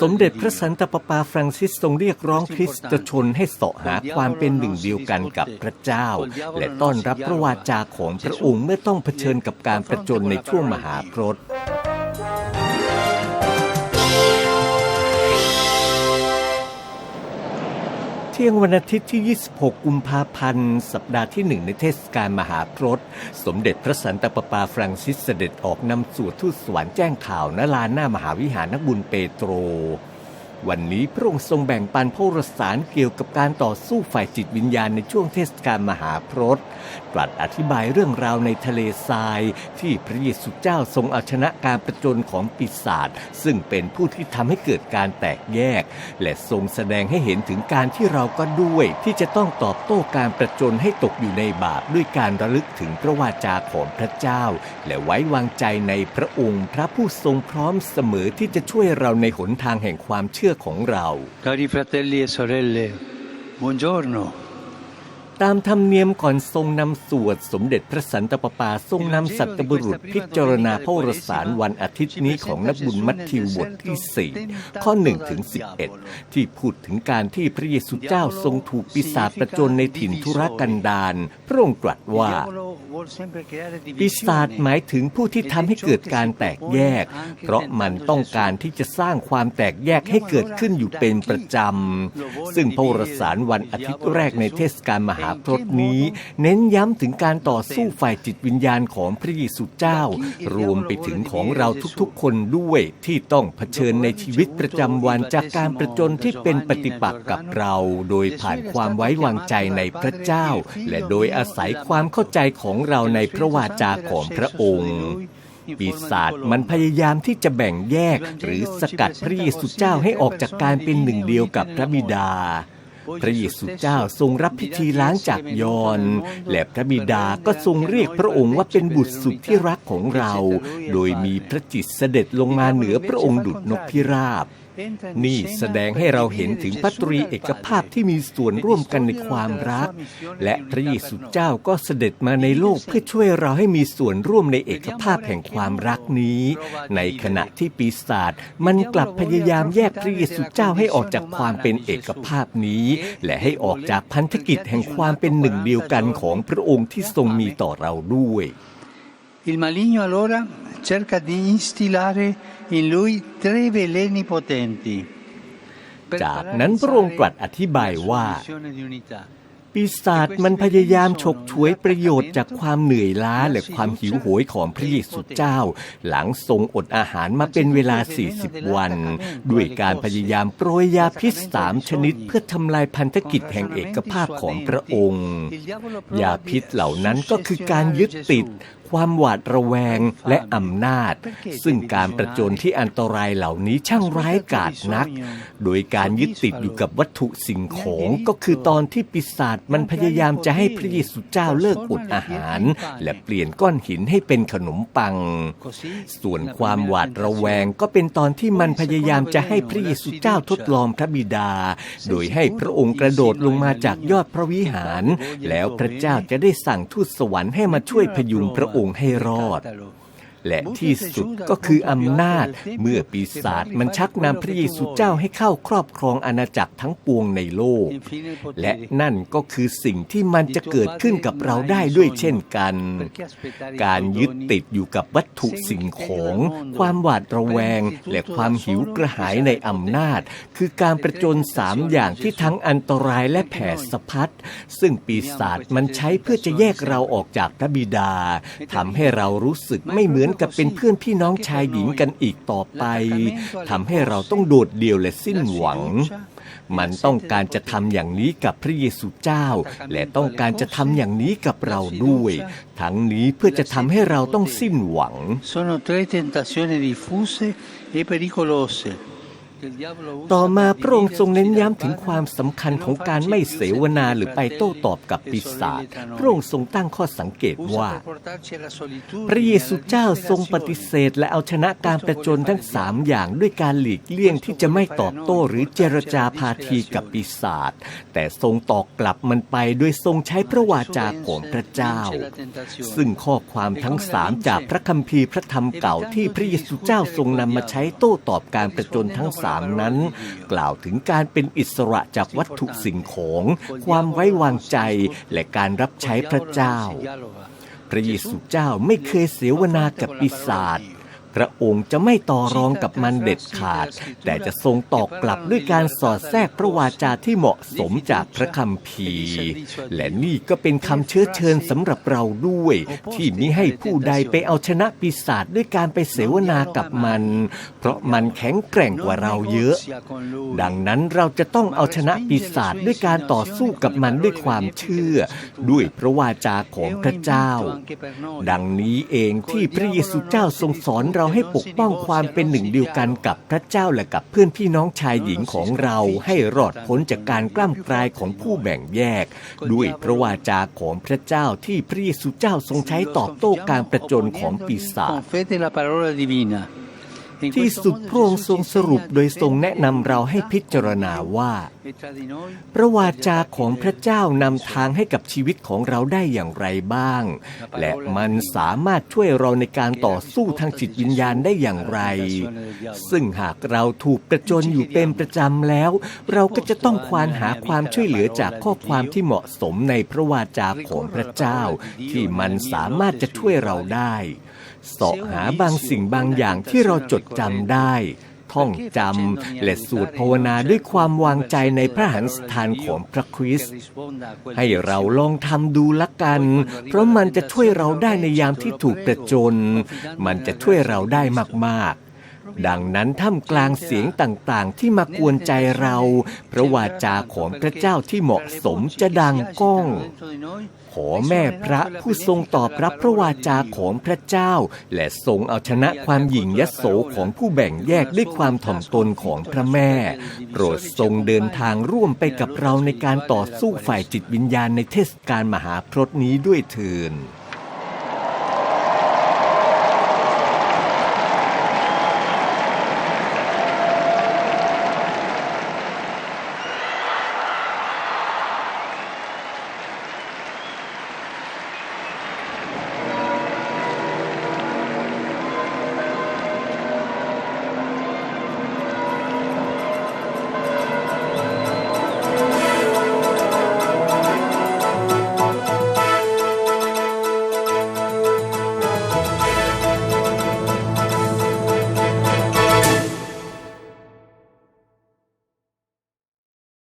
สมเด็จพระสันตะปาปาฟรังซิสทรงเรียกร้องคริสตชนให้เสาะหาความเป็นหนึ่งเดียวกันกับพระเจ้า และต้อนรับพระวาจาของพระองค์เมื่อต้องเผชิญกับการประจนในช่วงมหาพรต เที่ยงวันอาทิตย์ที่ 26 กุมภาพันธ์ สัปดาห์ที่หนึ่งในเทศกาลมหาพรตสมเด็จพระสันตะปาปาฟรังซิสเสด็จออกนำสู่ทูตสวรรค์แจ้งข่าวณลานหน้ามหาวิหารนักบุญเปโตร วันนี้พระองค์ทรงแบ่งปันพระรสารเกี่ยวกับการต่อสู้ฝ่ายจิตวิญญาณในช่วงเทศกาลมหาพรตตรัสอธิบายเรื่องราวในทะเลทราย ที่พระเยซูเจ้าทรงเอาชนะการประจนของปีศาจซึ่งเป็นผู้ที่ทำให้เกิดการแตกแยก และทรงแสดงให้เห็นถึงการที่เราก็ด้วย ที่จะต้องตอบโต้การประจนให้ตกอยู่ในบาปด้วยการระลึกถึงพระวาจาของพระเจ้า และไว้วางใจในพระองค์ พระผู้ทรงพร้อมเสมอที่จะช่วยเราในหนทางแห่งความเชื่อของเรา Cari fratelli e sorelle, buongiorno. ตามธรรมเนียมก่อนทรงนำสวดสมเด็จพระสันตะปาปาทรงนำสัตบุรุษพิจารณาพระวรสารวันอาทิตย์นี้ของนักบุญมัทธิวบทที่ 4 ข้อ1ถึง11 ที่พูดถึงการที่พระเยซูเจ้าทรงถูกปีศาจประจนในถิ่นทุรกันดารพระองค์ตรัสว่า ปีศาจหมายถึงผู้ที่ทำให้เกิดการแตกแยก เพราะมันต้องการที่จะสร้างความแตกแยกให้เกิดขึ้นอยู่เป็นประจำซึ่งพระวรสารวันอาทิตย์แรกในเทศกาลมหาพรตนี้ เน้นย้ำถึงการต่อสู้ฝ่ายจิตวิญญาณของพระเยซูเจ้า รวมไปถึงของเราทุกๆ คนด้วยที่ต้องเผชิญในชีวิตประจำวันจากการประจนที่เป็นปฏิปักษ์กับเรา โดยผ่านความไว้วางใจในพระเจ้า และโดยอาศัยความเข้าใจของเราในพระวาจาของพระองค์ปีศาจมันพยายามที่จะแบ่งแยกหรือสกัดพระเยซูเจ้าให้ออกจากการเป็นหนึ่งเดียวกับพระบิดา พระเยซูเจ้าทรงรับพิธีล้างจากยอนและพระบิดาก็ทรงเรียกพระองค์ว่าเป็นบุตรสุดที่รักของเรา โดยมีพระจิตเสด็จลงมาเหนือพระองค์ดุจนกพิราบ นี่แสดงให้เราเห็นถึงพระตรีเอกภาพที่มีส่วนร่วมกันในความรัก และพระเยซูเจ้าก็เสด็จมาในโลกเพื่อช่วยเราให้มีส่วนร่วมในเอกภาพแห่งความรักนี้ ในขณะที่ปีศาจมันกลับพยายามแยกพระเยซูเจ้าให้ออกจากความเป็นเอกภาพนี้ และให้ออกจากพันธกิจแห่งความเป็นหนึ่งเดียวกันของพระองค์ที่ทรงมีต่อเราด้วย Il maligno allora cerca di instillare in lui tre veleni potenti. per จาก trarre นั้น in พระองค์ตรัส Israele อธิบาย la sua ว่า missione di unità. ปีศาจมันพยายามฉกฉวยประโยชน์จากความเหนื่อยล้าและความหิวโหยของพระเยซูเจ้า หลังทรงอดอาหารมาเป็นเวลา 40 วัน ด้วยการพยายามโปรยยาพิษสามชนิดเพื่อทำลายพันธกิจแห่งเอกภาพของพระองค์ ยาพิษเหล่านั้นก็คือการยึดติด ความหวาดระแวงและอำนาจ ซึ่งการประจนที่อันตรายเหล่านี้ช่างร้ายกาจนัก โดยการยึดติดอยู่กับวัตถุสิ่งของก็คือตอนที่ปีศาจมันพยายามจะให้พระเยซูเจ้าเลิกอดอาหาร และเปลี่ยนก้อนหินให้เป็นขนมปัง ส่วนความหวาดระแวงก็เป็นตอนที่มันพยายามจะให้พระเยซูเจ้าทดลองพระบิดา โดยให้พระองค์กระโดดลงมาจากยอดพระวิหาร แล้วพระเจ้าจะได้สั่งทูตสวรรค์ให้มาช่วยพยุงพระองค์ให้รอด และที่สุดก็คืออำนาจ เมื่อปีศาจมันชักนำพระเยซูเจ้าให้เข้าครอบครองอาณาจักรทั้งปวงในโลก และนั่นก็คือสิ่งที่มันจะเกิดขึ้นกับเราได้ด้วยเช่นกัน การยึดติดอยู่กับวัตถุสิ่งของ ความหวาดระแวง และความหิวกระหายในอำนาจ คือการประจนสามอย่างที่ทั้งอันตรายและแผดสะพัดซึ่งปีศาจมันใช้เพื่อจะแยกเราออกจากพระบิดาทำให้เรารู้สึกไม่เหมือนกับเป็นเพื่อนพี่น้องชายหญิงกันอีกต่อไปทำให้เราต้องโดดเดี่ยวและสิ้นหวัง มันต้องการจะทำอย่างนี้กับพระเยซูเจ้า และต้องการจะทำอย่างนี้กับเราด้วย ทั้งนี้เพื่อจะทำให้เราต้องสิ้นหวัง Sono tre tentazioni diffuse e pericolose. ต่อมาพระองค์ทรงเน้นย้ำถึงความสำคัญของการไม่เสวนาหรือไปโต้ตอบกับปีศาจพระองค์ทรงตั้งข้อสังเกตว่า พระเยซูเจ้าทรงปฏิเสธ และเอาชนะการประจนทั้งสามอย่างด้วยการหลีกเลี่ยงที่จะไม่ตอบโต้หรือเจรจาพาทีกับปีศาจแต่ทรงตอกกลับมันไปโดยทรงใช้พระวาจาของพระเจ้า ซึ่งข้อความทั้งสามจากพระคัมภีร์พระธรรมเก่าที่พระเยซูเจ้าทรงนำมาใช้โต้ตอบการประจนทั้งสาม3นั้น กล่าวถึงการเป็นอิสระจากวัตถุสิ่งของ ความไว้วางใจและการรับใช้พระเจ้า พระเยซูเจ้าไม่เคยเสวนากับปีศาจ พระองค์จะไม่ต่อรองกับมันเด็ดขาด แต่จะทรงตอบกลับด้วยการสอดแทรกพระวาจาที่เหมาะสมจากพระคัมภีร์ และนี่ก็เป็นคำเชื้อเชิญสำหรับเราด้วย ที่มิให้ผู้ใดไปเอาชนะปีศาจด้วยการไปเสวนากับมัน เพราะมันแข็งแกร่งกว่าเราเยอะ ดังนั้นเราจะต้องเอาชนะปีศาจด้วยการต่อสู้กับมันด้วยความเชื่อ ด้วยพระวาจาของพระเจ้า ดังนี้เองที่พระเยซูเจ้าทรงสอนเราให้ปกป้องความเป็นหนึ่งเดียวกันกับพระเจ้าและกับเพื่อนพี่น้องชายหญิงของเราให้รอดพ้นจากการกล้ำกลายของผู้แบ่งแยก ด้วยพระวาจาของพระเจ้าที่พระเยซูเจ้าทรงใช้ตอบโต้การประจนของปีศาจ ที่สุดพระองค์ทรงสรุปโดยทรงแนะนำเราให้พิจารณาว่า พระวาจาของพระเจ้านำทางให้กับชีวิตของเราได้อย่างไรบ้าง และมันสามารถช่วยเราในการต่อสู้ทางจิตวิญญาณได้อย่างไร ซึ่งหากเราถูกประจนอยู่เป็นประจำแล้ว เราก็จะต้องควานหาความช่วยเหลือจากข้อความที่เหมาะสมในพระวาจาของพระเจ้า ที่มันสามารถจะช่วยเราได้ เสาะหาบางสิ่งบางอย่างที่เราจดจำได้ ท่องจำและสวดภาวนาด้วยความวางใจในพระหันสถานของพระคริสต์ให้เราลองทำดูละกัน เพราะมันจะช่วยเราได้ในยามที่ถูกประจน มันจะช่วยเราได้มากๆ ดังนั้นท่ามกลางเสียงต่างๆ ที่มากวนใจเรา พระวาจาของพระเจ้าที่เหมาะสมจะดังก้อง ขอแม่พระผู้ทรงตอบรับพระวาจาของพระเจ้า และทรงเอาชนะความหยิ่งยโสของผู้แบ่งแยกด้วยความถ่อมตนของพระแม่ โปรดทรงเดินทางร่วมไปกับเราในการต่อสู้ฝ่ายจิตวิญญาณในเทศกาลมหาพรตนี้ด้วยเถิด